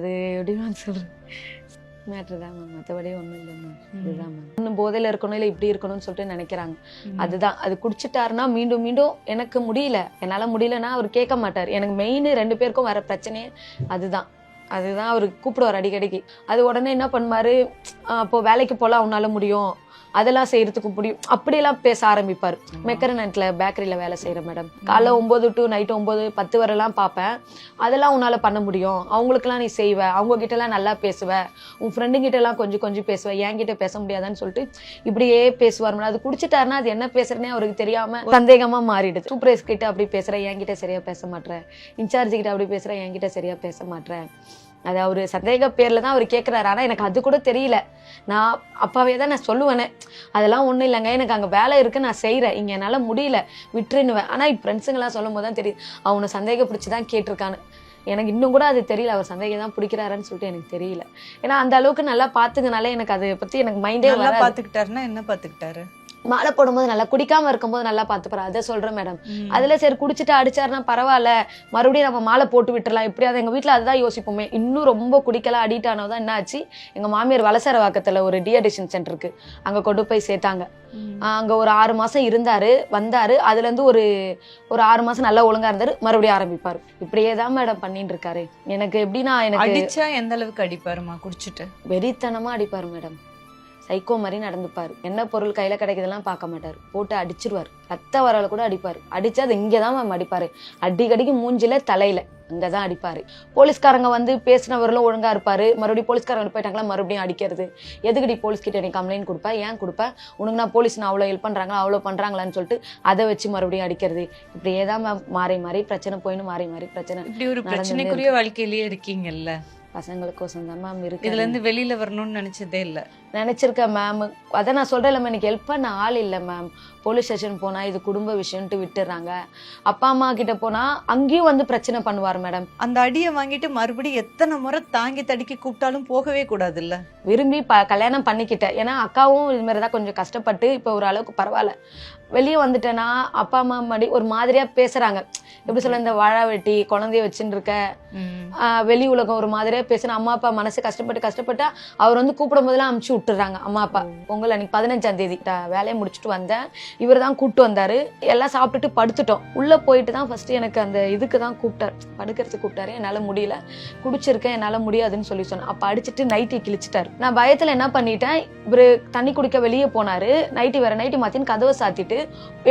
அது எப்படி மேம் சொல்கிறேன் மேட்ரு தான் மேம் மற்றபடி ஒன்றும் இல்லை மேம் இதுதான் மேம் இன்னும் போதையில் இருக்கணும் இல்லை இப்படி இருக்கணும்னு சொல்லிட்டு நினைக்கிறாங்க. அதுதான். அது குடிச்சிட்டாருன்னா மீண்டும் மீண்டும் எனக்கு முடியல. என்னால் முடியலன்னா அவர் கேட்க மாட்டார். எனக்கு மெயின் ரெண்டு பேருக்கும் வர பிரச்சனையே அதுதான். அதுதான் அவர் கூப்பிடுவார் அடிக்கடிக்கு. அது உடனே என்ன பண்ணுவாரு? "ஆஹ் அப்போ வேலைக்கு போகலாம் உன்னால முடியும். அதெல்லாம் செய்யறதுக்கு முடியும் அப்படியெல்லாம் பேச ஆரம்பிப்பார். மெக்கரனட்ல பேக்கரியில வேலை செய்யற மேடம் காலைல ஒன்பது டு நைட்டு ஒன்பது பத்து வரைலாம் பார்ப்பேன் அதெல்லாம் உன்னால பண்ண முடியும். அவங்களுக்குலாம் நீ செய்வ. அவங்க கிட்ட எல்லாம் நல்லா பேசுவ. உன் ஃப்ரெண்டு கிட்ட எல்லாம் கொஞ்சம் கொஞ்சம் பேசுவ. என்கிட்ட பேச முடியாதான்னு சொல்லிட்டு இப்படியே பேசுவார் மேடம் அது குடிச்சிட்டாருன்னா அது என்ன பேசுறேனே அவருக்கு தெரியாம சந்தேகமா மாறிடுது. சூப்பரேஸ் கிட்ட அப்படி பேசுற என்கிட்ட சரியா பேச மாட்டேன் இன்சார்ஜ் கிட்ட அப்படி பேசுற என்கிட்ட சரியா பேச மாட்டேன் அது அவரு சந்தேக பேர்ல தான் அவர் கேட்குறாரு ஆனா எனக்கு அது கூட தெரியல. நான் அப்பாவே தான் நான் சொல்லுவேனே. அதெல்லாம் ஒண்ணும் இல்லைங்க. எனக்கு அங்க வேலை இருக்கு நான் செய்றேன். இங்க என்னால முடியல. விட்டுருன்னுவேன். ஆனா இப்ப ஃப்ரெண்ட்ஸுங்கெல்லாம் சொல்லும் போது தான் தெரியுது. அவனை சந்தேக பிடிச்சி தான் கேட்டிருக்கான்னு. எனக்கு இன்னும் கூட அது தெரியல. அவர் சந்தேகம் தான் பிடிக்கிறாருன்னு சொல்லிட்டு எனக்கு தெரியல. ஏன்னா அந்த அளவுக்கு நல்லா பாத்துக்கனால எனக்கு அதை பத்தி எனக்கு மைண்டே நல்லா வராது. பாத்துக்கிட்டாருன்னா என்ன பாத்துக்கிட்டாரு? மாலை போடும்போது நல்லா குடிக்காம இருக்கும்போது நல்லா பாத்துப்பாரு அதை சொல்றேன் மேடம் அதுல சரி குடிச்சிட்டு அடிச்சாருன்னா பரவாயில்ல. மறுபடியும் நம்ம மாலை போட்டு விட்டுறலாம். எப்படியாவது எங்க வீட்ல அதுதான் யோசிப்போமே. இன்னும் ரொம்ப குடிக்கலாம் அடிக்ட் ஆனதான் என்ன ஆச்சு எங்க மாமியார் வலசர வாக்கத்துல ஒரு டிஅடிஷன் சென்டர் இருக்கு. அங்க கொண்டு போய் சேர்த்தாங்க. அங்க ஒரு ஆறு மாசம் இருந்தாரு வந்தாரு. அதுல இருந்து ஒரு ஒரு ஆறு மாசம் நல்லா ஒழுங்கா இருந்தாரு. மறுபடியும் ஆரம்பிப்பாரு. இப்படியே தான் மேடம் பண்ணிட்டு இருக்காரு. எனக்கு எப்படின்னா எனக்கு அடிச்சா எந்த அளவுக்கு அடிப்பாருமா குடிச்சிட்டு? வெறித்தனமா அடிப்பாரு மேடம் சைக்கோ மாதிரி நடந்துப்பாரு. என்ன பொருள் கையில கிடைக்குதெல்லாம் பார்க்க மாட்டாரு. போட்டு அடிச்சிருவாரு. ரத்த வரல கூட அடிப்பாரு. அடிச்சா அது இங்கதான் மேம் அடிப்பாரு. அடிக்கடிக்கு மூஞ்சில தலையில அங்கதான் அடிப்பாரு. போலீஸ்காரங்க வந்து பேசினவர்களும் ஒழுங்கா இருப்பாரு. மறுபடியும் போலீஸ்காரங்க போயிட்டாங்களா? மறுபடியும் அடிக்கிறது. எதுக்குடி போலீஸ் கிட்ட நீ கம்ப்ளைண்ட் கொடுப்ப? ஏன் கொடுப்ப? உனக்கு நான் போலீஸ் நான் அவ்வளோ ஹெல்ப் பண்றாங்களா? அவ்வளோ பண்றாங்களான்னு சொல்லிட்டு அதை வச்சு மறுபடியும் அடிக்கிறது. இப்படியே தான் மாறி மாறி பிரச்சனை போயின்னு மாறி மாறி பிரச்சனை இப்படி ஒரு பிரச்சனைக்குரிய வாழ்க்கையிலேயே இருக்கீங்கல்ல? பசங்களுக்கோசம் தான் மேம் இருக்கு இதுல இருந்து வெளியில வரணும்னு நினைச்சதே இல்ல. நினைச்சிருக்கேன் மேம் அதை நான் சொல்றேன் மேம் எனக்கு ஹெல்ப் பண்ண ஆள் இல்லை மேம் போலீஸ் ஸ்டேஷன் போனா இது குடும்ப விஷயம்ட்டு விட்டுறாங்க. அப்பா அம்மா கிட்ட போனா அங்கேயும் வந்து பிரச்சனை பண்ணுவார் மேடம் அந்த அடியை வாங்கிட்டு மறுபடியும் எத்தனை முறை தாங்கி தடுக்கி கூப்பிட்டாலும் போகவே கூடாதுல்ல? விரும்பி ப கல்யாணம் பண்ணிக்கிட்டேன். ஏன்னா அக்காவும் இது மாதிரி தான் கொஞ்சம் கஷ்டப்பட்டு இப்போ ஒரு அளவுக்கு பரவாயில்ல. வெளியே வந்துட்டேன்னா அப்பா அம்மா மடி ஒரு மாதிரியா பேசுறாங்க. எப்படி சொல்ல இந்த வாழை வெட்டி குழந்தைய இருக்க. ஆஹ் வெளி உலகம் ஒரு மாதிரியா பேசுன அம்மா அப்பா மனசு கஷ்டப்பட்டு கஷ்டப்பட்டா அவர் வந்து கூப்பிடும் போதெல்லாம் அமுச்சு விட்டுறாங்க. அம்மா அப்பா பொங்கல் அன்னைக்கு பதினஞ்சாம் தேதி வேலையை முடிச்சுட்டு வந்தேன். இவர் தான் கூப்பிட்டு வந்தாரு. எல்லாம் சாப்பிட்டுட்டு படுத்துட்டோம். உள்ள போயிட்டு தான் ஃபர்ஸ்ட் எனக்கு அந்த இதுக்கு தான் கூப்பிட்டாரு. படுக்கிறதுக்கு கூப்பிட்டாரு. என்னால முடியல. குடிச்சிருக்கேன். என்னால முடியாதுன்னு சொல்லி சொன்னேன் அப்ப அடிச்சிட்டு நைட்டி கிழிச்சிட்டாரு. நான் பயத்துல என்ன பண்ணிட்டேன்? இவரு தண்ணி குடிக்க வெளியே போனாரு. நைட்டி வேற நைட்டி மாத்தின்னு கதவை சாத்திட்டு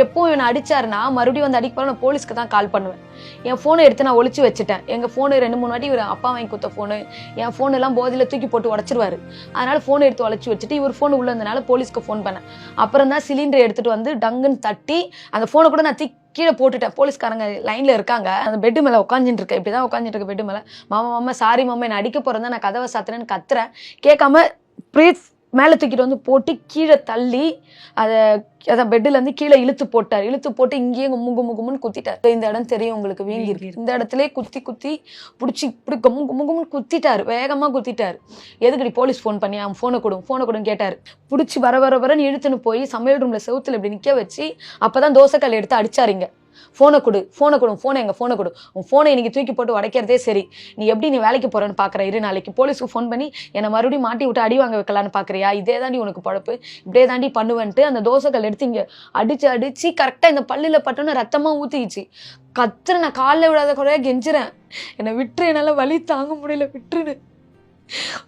எப்போ இவனை அடிச்சாருன்னா மறுபடியும் வந்து அடிக்க நான் போலீஸ்க்கு தான் கால் பண்ணுவேன். என் ஃபோனை எடுத்து நான் ஒழிச்சு வச்சுட்டேன். எங்க ஃபோனு ரெண்டு மூணு வாட்டி இவர் அப்பா வாங்கி கொடுத்த ஃபோனு என் ஃபோன் எல்லாம் போதையில தூக்கி போட்டு உடச்சிருவாரு. அதனால ஃபோனை எடுத்து உழைச்சி வச்சுட்டு இவர் ஃபோன் உள்ள இருந்தனால போலீஸ்க்கு ஃபோன் பண்ணேன். அப்புறம் தான் சிலிண்டர் எடுத்துட்டு வந்து டங்குன்னு தட்டி அந்த ஃபோனை கூட நான் தூக்கி கீழே போட்டுட்டேன். போலீஸ்காரங்க லைனில் இருக்காங்க. அந்த பெட்டு மேலே உட்காந்துட்டு இருக்கேன். இப்படிதான் உட்காந்துட்டு இருக்க பெட்டு மேலே. மாமா மாமா சாரி மாமா என்னை அடிக்க போகிறதா நான் கதவை சாத்துறேன்னு கத்துறேன். கேட்காம ப்ரீத் மேலே தூக்கிட்டு வந்து போட்டு கீழே தள்ளி அதை அதான் பெட்டில் இருந்து கீழே இழுத்து போட்டார். இழுத்து போட்டு இங்கேயே கும்மு கும்மு கும்முன்னு குத்திட்டார். இந்த இடம் தெரியும் உங்களுக்கு வீங்கி இருக்கு. இந்த இடத்துல குத்தி குத்தி பிடிச்சி இப்படி கும்மு கும்மு கும்முன்னு குத்திட்டாரு. வேகமா குத்திட்டாரு. எதுக்குடி போலீஸ் ஃபோன் பண்ணி? அவன் ஃபோனை கொடு ஃபோனை கொடுன்னு கேட்டாரு. பிடிச்சி வர வர வரன்னு இழுத்துன்னு போய் சமையல் ரூம்ல செவுத்துல இப்படி நிக்க வச்சு அப்பதான் தோசைக்கல் எடுத்து அடிச்சாருங்க ஃபோனை கொடு ஃபோனை கொடு ஃபோனை எங்கள் ஃபோனை கொடு. உன் ஃபோனை இன்னைக்கு தூக்கி போட்டு உடைக்கிறதே சரி. நீ எப்படி நீ வேலைக்கு போகிறேன்னு பார்க்குற இரு நாளைக்கு. போலீஸ்க்கு ஃபோன் பண்ணி என்னை மறுபடியும் மாட்டி விட்டு அடி வாங்க வைக்கலான்னு பார்க்குறியா இதே தாண்டி உனக்கு பழப்பு. இப்படியே தாண்டி பண்ணுவேன்ட்டு அந்த தோசைகள் எடுத்து இங்கே அடித்து அடித்து கரெக்டாக இந்த பல்லில் பட்டோன்னு ரத்தமாக ஊத்திக்கிச்சு. கத்துற நான் காலில் விடாத குறையாக கெஞ்சுறேன். என்னை விட்டுரு என்னால் வலி தாங்க முடியல விட்டுருன்னு.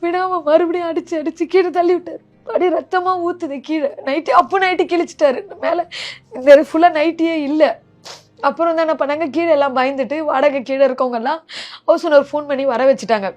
விடாமல் மறுபடியும் அடித்து அடித்து கீழே தள்ளி விட்டார். அப்படியே ரத்தமாக ஊற்றுது கீழே. நைட்டு அப்போ நைட்டு கிழிச்சிட்டாரு. மேலே இந்த ஃபுல்லாக நைட்டியே இல்லை. அப்புறம் தான் என்ன பண்ணாங்க கீழே எல்லாம் பயந்துட்டு வாடகை கீழே இருக்கவங்கெல்லாம் ஹவுஸ் ஓனர் ஃபோன் பண்ணி வர வச்சுட்டாங்க.